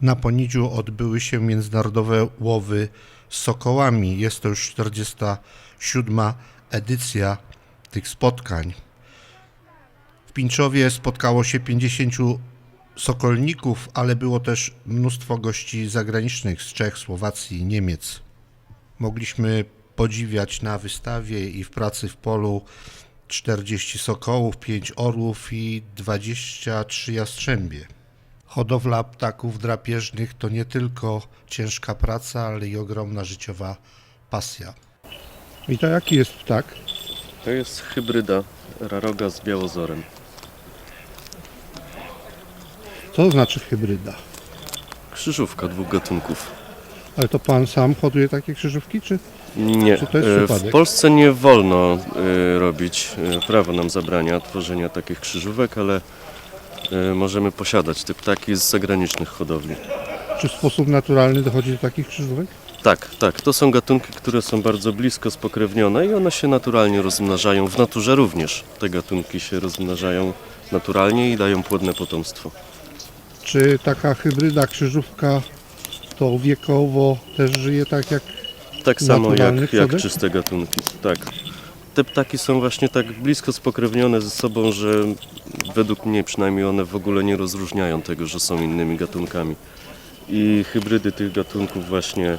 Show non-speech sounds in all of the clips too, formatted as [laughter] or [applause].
Na Ponidziu odbyły się międzynarodowe łowy z sokołami. Jest to już 47. edycja tych spotkań. W Pińczowie spotkało się 50 sokolników, ale było też mnóstwo gości zagranicznych z Czech, Słowacji Niemiec. Mogliśmy podziwiać na wystawie i w pracy w polu 40 sokołów, 5 orłów i 23 jastrzębie. Hodowla ptaków drapieżnych to nie tylko ciężka praca, ale i ogromna życiowa pasja. I to jaki jest ptak? To jest hybryda raroga z białozorem. Co to znaczy hybryda? Krzyżówka dwóch gatunków. Ale to pan sam hoduje takie krzyżówki, czy? Nie, Czy to jest e, przypadek? w Polsce nie wolno e, robić, e, prawo nam zabrania tworzenia takich krzyżówek, ale możemy posiadać te ptaki z zagranicznych hodowli. Czy w sposób naturalny dochodzi do takich krzyżówek? Tak, tak, to są gatunki, które są bardzo blisko spokrewnione i one się naturalnie rozmnażają. W naturze również te gatunki się rozmnażają naturalnie i dają płodne potomstwo. Czy taka hybryda krzyżówka to wiekowo też żyje tak jak Tak samo jak, jak czyste gatunki. Tak. Te ptaki są właśnie tak blisko spokrewnione ze sobą, że według mnie przynajmniej one w ogóle nie rozróżniają tego, że są innymi gatunkami. I hybrydy tych gatunków właśnie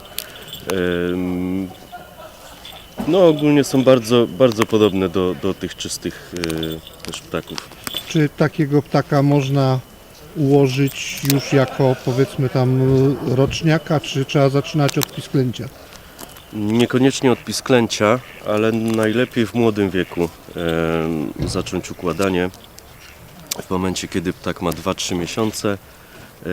no ogólnie są bardzo, bardzo podobne do, do tych czystych e, też ptaków. Czy takiego ptaka można ułożyć już jako powiedzmy tam roczniaka, czy trzeba zaczynać od pisklęcia? Niekoniecznie od pisklęcia, ale najlepiej w młodym wieku zacząć układanie. W momencie, kiedy ptak ma 2-3 miesiące, e,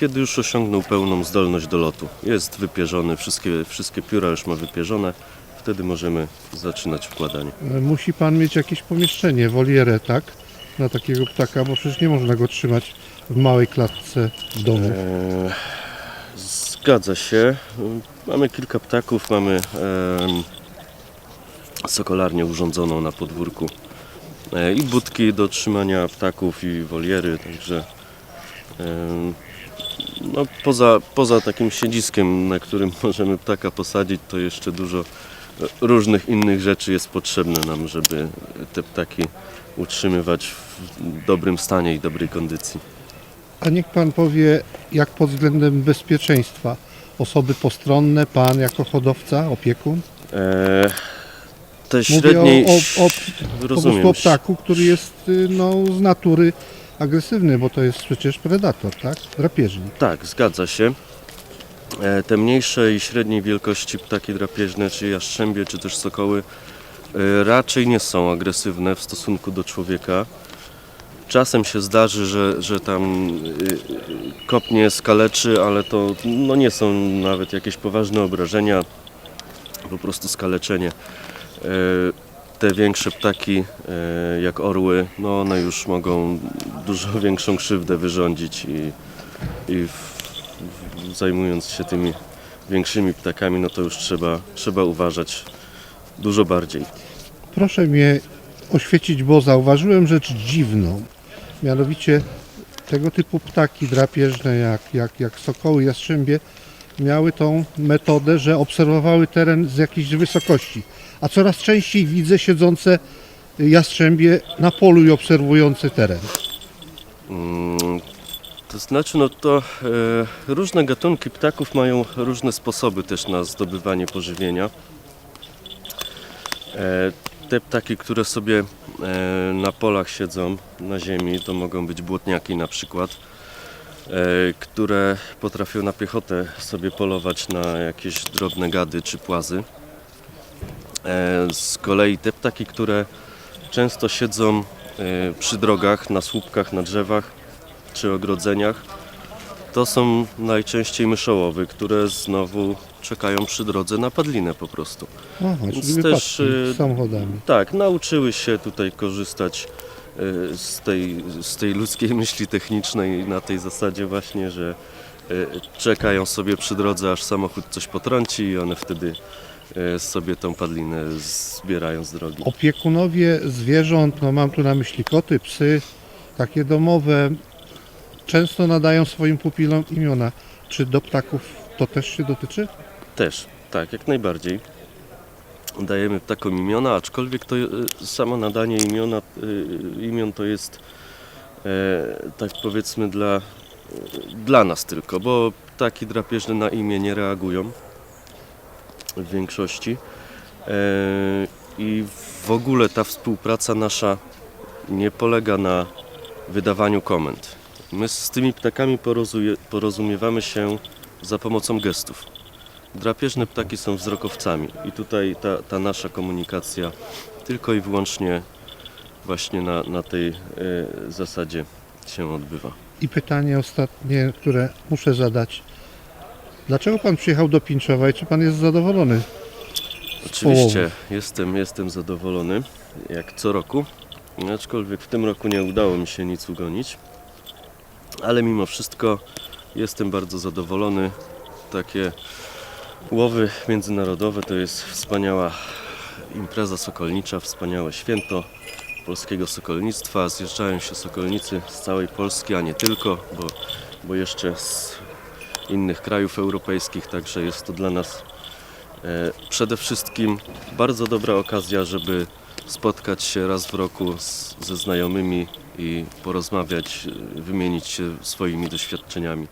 kiedy już osiągnął pełną zdolność do lotu. Jest wypierzony, wszystkie, wszystkie pióra już ma wypierzone, wtedy możemy zaczynać układanie. Y, Musi pan mieć jakieś pomieszczenie, wolierę, tak? Na takiego ptaka, bo przecież nie można go trzymać w małej klatce w domu. E, Zgadza się. Mamy kilka ptaków, mamy em, sokolarnię urządzoną na podwórku e, i budki do trzymania ptaków i woliery, także em, no, poza, poza takim siedziskiem, na którym [laughs] możemy ptaka posadzić, to jeszcze dużo e, różnych innych rzeczy jest potrzebne nam, żeby te ptaki utrzymywać w dobrym stanie i dobrej kondycji. A niech pan powie, jak pod względem bezpieczeństwa osoby postronne, pan jako hodowca, opiekun? E, te Mówię średniej... o, o, o, po rozumiem. prostu o ptaku, który jest y, no, z natury agresywny, bo to jest przecież predator, tak? Drapieżnik. Tak, zgadza się. E, te mniejsze i średniej wielkości ptaki drapieżne, czy jastrzębie, czy też sokoły, e, raczej nie są agresywne w stosunku do człowieka. Czasem się zdarzy, że, że tam y, kopnie, skaleczy, ale to no nie są nawet jakieś poważne obrażenia, po prostu skaleczenie. E, Te większe ptaki, e, jak orły, no one już mogą dużo [laughs] większą krzywdę wyrządzić i, i w, w, zajmując się tymi większymi ptakami, no to już trzeba, trzeba uważać dużo bardziej. Proszę mnie oświecić, bo zauważyłem rzecz dziwną. Mianowicie tego typu ptaki drapieżne, jak, jak, jak sokoły, jastrzębie, miały tą metodę, że obserwowały teren z jakiejś wysokości. A coraz częściej widzę siedzące jastrzębie na polu i obserwujące teren. Mm, To znaczy, no to e, różne gatunki ptaków mają różne sposoby też na zdobywanie pożywienia. E, te ptaki, które sobie e, na polach siedzą na ziemi, to mogą być błotniaki na przykład, e, które potrafią na piechotę sobie polować na jakieś drobne gady czy płazy. E, z kolei te ptaki, które często siedzą przy drogach, na słupkach, na drzewach czy ogrodzeniach, to są najczęściej myszołowy, które znowu czekają przy drodze na padlinę po prostu. Aha, Więc też, y, samochodami. Tak, nauczyły się tutaj korzystać e, z tej, z tej ludzkiej [laughs] myśli technicznej na tej zasadzie właśnie, że e, czekają sobie przy drodze, aż samochód coś potrąci i one wtedy e, sobie tą padlinę zbierają z drogi. Opiekunowie zwierząt, no mam tu na myśli koty, psy, takie domowe, często nadają swoim pupilom imiona. Czy do ptaków to też się dotyczy? Też, tak, jak najbardziej. Dajemy ptakom imiona, aczkolwiek to e, samo nadanie imiona, e, imion to jest e, tak powiedzmy dla, dla nas tylko, bo ptaki drapieżne na imię nie reagują w większości. I w ogóle ta współpraca nasza nie polega na wydawaniu komend. My z tymi ptakami porozumiewamy się za pomocą gestów. Drapieżne ptaki są wzrokowcami i tutaj ta, ta nasza komunikacja tylko i wyłącznie właśnie na, na tej e, zasadzie się odbywa. I pytanie ostatnie, które muszę zadać. Dlaczego pan przyjechał do Pińczowa i czy pan jest zadowolony? Oczywiście jestem, jestem zadowolony, jak co roku, aczkolwiek w tym roku nie udało mi się nic ugonić, ale mimo wszystko jestem bardzo zadowolony. Takie łowy międzynarodowe to jest wspaniała impreza sokolnicza, wspaniałe święto polskiego sokolnictwa. Zjeżdżają się sokolnicy z całej Polski, a nie tylko, bo, bo jeszcze z innych krajów europejskich, także jest to dla nas E, Przede wszystkim bardzo dobra okazja, żeby spotkać się raz w roku z, ze znajomymi i porozmawiać, wymienić się swoimi doświadczeniami.